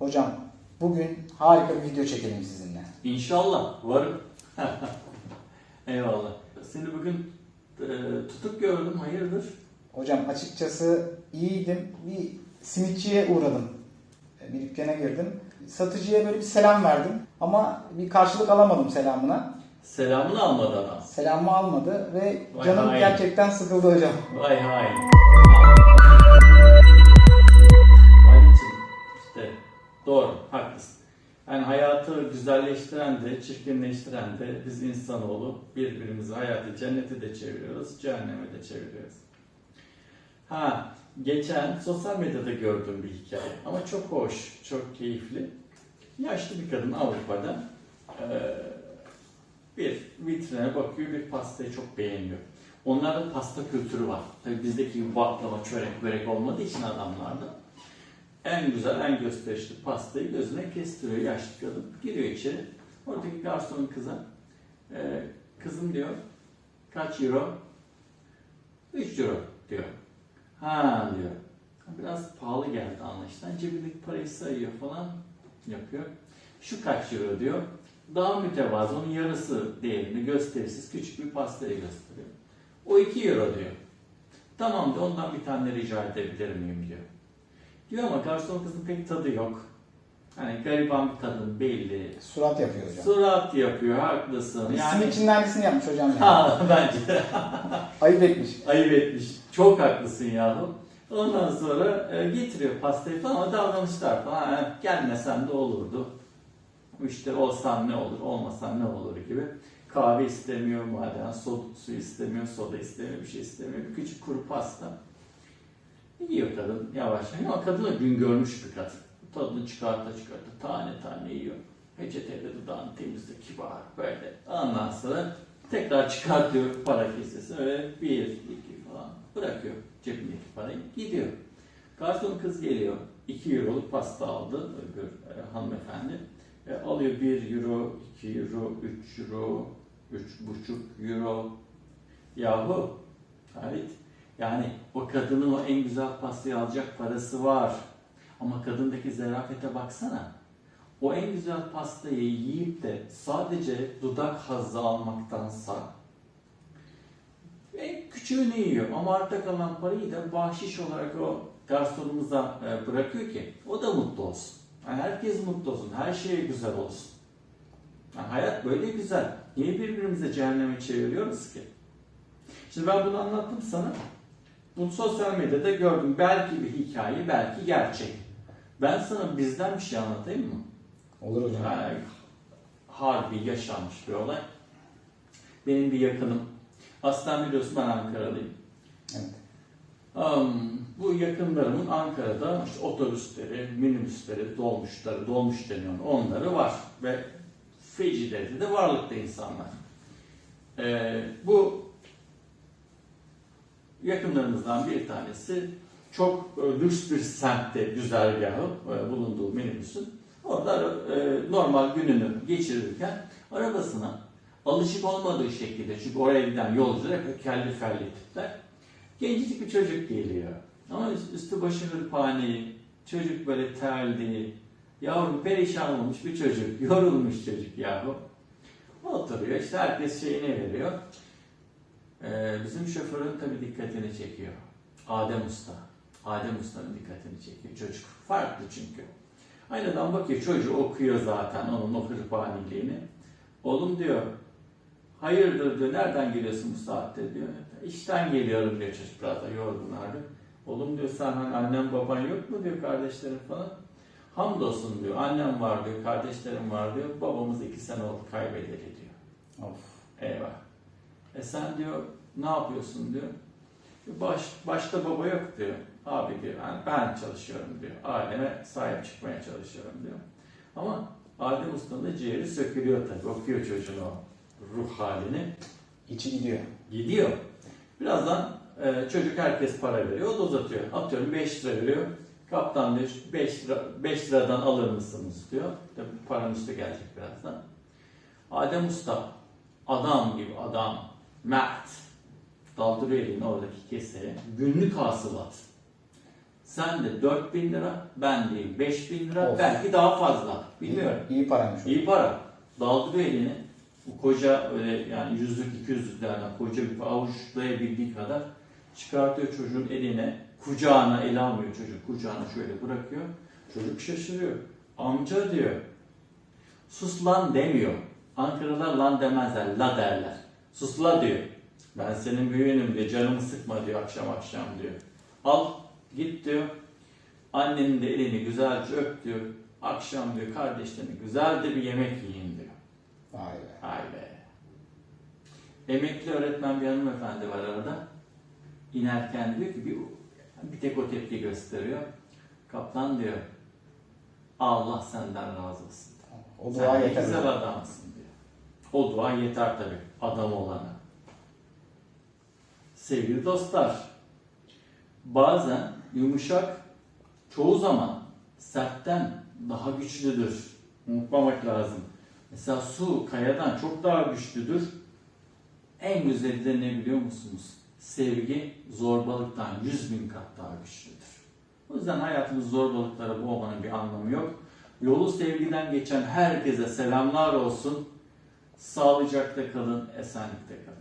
Hocam bugün harika bir video çekelim sizinle. İnşallah varım. Eyvallah. Seni bugün e, tutuk gördüm. Hayırdır? Hocam açıkçası iyiydim. Bir simitçiye uğradım. E, Bir dükkana girdim. Satıcıya böyle bir selam verdim. Ama bir karşılık alamadım selamına. Selamını almadı adam. Selamımı almadı ve Vay canım hain. gerçekten sıkıldı hocam. Vay hain. Doğru haklısın. Yani hayatı güzelleştiren de çirkinleştiren de biz insanoğlu birbirimizi hayatı cenneti de çeviriyoruz, cehenneme de çeviriyoruz. Ha geçen sosyal medyada gördüğüm bir hikaye ama çok hoş, çok keyifli. Yaşlı bir kadın Avrupa'da eee, bir vitrine bakıyor, bir pastayı çok beğeniyor. Onlarda pasta kültürü var. Tabii bizdeki gibi baklava, çörek, börek olmadığı için adamlarda. En güzel, en gösterişli pastayı gözüne kestiriyor yaşlı kadın. Giriyor içeri. Oradaki garson kıza, "Ee, kızım diyor, kaç euro? 3 euro diyor. Ha diyor. Biraz pahalı geldi anlaşılan. Cebindeki parayı sayıyor falan yapıyor. Şu kaç euro diyor. Daha mütevazı, onun yarısı değerini gösterisiz küçük bir pastayı gösteriyor. O 2 euro diyor. Tamam diyor, ondan bir tane rica edebilir miyim diyor. Diyor ama garson kızın pek tadı yok. Hani gariban bir kadın belli. Surat yapıyor hocam. Surat yapıyor, haklısın. Yani... Simitçinin aynısını yapmış hocam. Yani. Ha bence. Ayıp etmiş. Ayıp etmiş. Çok haklısın yahu. Ondan sonra e, getiriyor pastayı falan ama davranışlar falan. "Ha, gelmesen de olurdu. İşte olsan ne olur, olmasan ne olur gibi. Kahve istemiyor maden, soda, su istemiyor, soda istemiyor, bir şey istemiyor. Bir küçük kuru pasta. Yiyor kadın yavaş yavaş ama kadın da gün görmüş bir kadın. Tadını çıkarta çıkarta tane tane yiyor. Peçeteyle dudağını temizle kibar böyle. Ondan sonra tekrar çıkartıyor para kesesi. Öyle bir, iki falan bırakıyor cebindeki parayı. Gidiyor. Garson kız geliyor. 2 euroluk pasta aldı öbür e, hanımefendi. E, alıyor 1 euro, 2 euro, 3 euro, 3,5 euro. Yahu Halit yani o kadının o en güzel pastayı alacak parası var. Ama kadındaki zerafete baksana. O en güzel pastayı yiyip de sadece dudak hazzı almaktansa en küçüğünü yiyor ama arta kalan parayı da bahşiş olarak o garsonumuza e, bırakıyor ki o da mutlu olsun. Yani herkes mutlu olsun, her şey güzel olsun. Yani hayat böyle güzel. Niye birbirimize cehenneme çeviriyoruz ki? Şimdi ben bunu anlattım sana. Bunu sosyal medyada gördüm. Belki bir hikaye, belki gerçek. Ben sana bizden bir şey anlatayım mı? Olur hocam. Yani harbi yaşanmış bir olay. Benim bir yakınım. Aslen biliyorsun ben Ankaralıyım. Evet. Um, bu yakınlarımın Ankara'da işte otobüsleri, minibüsleri, dolmuşları, dolmuş deniyor onları var. Ve feci derecede varlıklı insanlar. Ee, bu yakınlarımızdan bir tanesi çok e, lüks bir semtte güzergahı e, bulunduğu minibüsün. Orada e, normal gününü geçirirken arabasına alışık olmadığı şekilde çünkü oraya giden yolcular hep kelli felli tipler. Gencecik bir çocuk geliyor. Ama üstü başı hırpani, çocuk böyle terli, yavrum perişan olmuş bir çocuk, yorulmuş çocuk yahu. Oturuyor işte herkes şeyini veriyor. Ee, bizim şoförün tabii dikkatini çekiyor. Adem Usta. Adem Usta'nın dikkatini çekiyor çocuk. Farklı çünkü. Aynadan bakıyor çocuğu okuyor zaten onun o hırpaniliğini. Oğlum diyor, hayırdır diyor, nereden geliyorsun bu saatte diyor. İşten geliyorum diyor çocuk biraz da yorgun abi. Oğlum diyor sen hani annem baban yok mu diyor kardeşlerin falan. Hamdolsun diyor annem var diyor, kardeşlerim var diyor. Babamız iki sene oldu kaybedeli diyor. Of. Eyvah. E sen diyor ne yapıyorsun diyor. Baş, başta baba yok diyor. Abi diyor yani ben çalışıyorum diyor. Aileme sahip çıkmaya çalışıyorum diyor. Ama Adem Usta'nın da ciğeri sökülüyor tabii. Okuyor çocuğun o ruh halini. İçi gidiyor. Gidiyor. Birazdan e, çocuk herkes para veriyor. O da uzatıyor. Atıyorum 5 lira veriyor. Kaptan diyor 5 lira 5 liradan alır mısınız diyor. Tabii paranın üstü gelecek birazdan. Adem Usta adam gibi adam mert daldırıyor elini oradaki keseye. Günlük hasılat. Sen de 4000 lira, ben diyeyim 5000 lira, Of. belki daha fazla. Bilmiyorum. İyi, iyi paraymış o. İyi para. Daldırıyor elini. Bu koca öyle yani yüzlük iki yüzlüklerden koca bir avuçlayabildiği kadar çıkartıyor çocuğun eline. Kucağına ele almıyor çocuk. Kucağına şöyle bırakıyor. Çocuk şaşırıyor. Amca diyor. Sus lan demiyor. Ankaralılar lan demezler. La derler. Sus la diyor. Ben senin büyüğünüm diyor. Canımı sıkma diyor akşam akşam diyor. Al git diyor. Annenin de elini güzelce öp diyor. Akşam diyor kardeşlerine güzel de bir yemek yiyin diyor. Vay be. Ay be. Emekli öğretmen bir hanımefendi var arada. İnerken diyor ki bir, bir tek o tepki gösteriyor. Kaptan diyor. Allah senden razı olsun. O Sen dua ne yeter. güzel adamsın diyor. O dua yeter tabii adam olana. Sevgili dostlar, bazen yumuşak çoğu zaman sertten daha güçlüdür. Unutmamak lazım. Mesela su kayadan çok daha güçlüdür. En güzeli de ne biliyor musunuz? Sevgi zorbalıktan yüz bin kat daha güçlüdür. O yüzden hayatımız zorbalıklara boğmanın bir anlamı yok. Yolu sevgiden geçen herkese selamlar olsun. Sağlıcakla kalın, esenlikte kalın.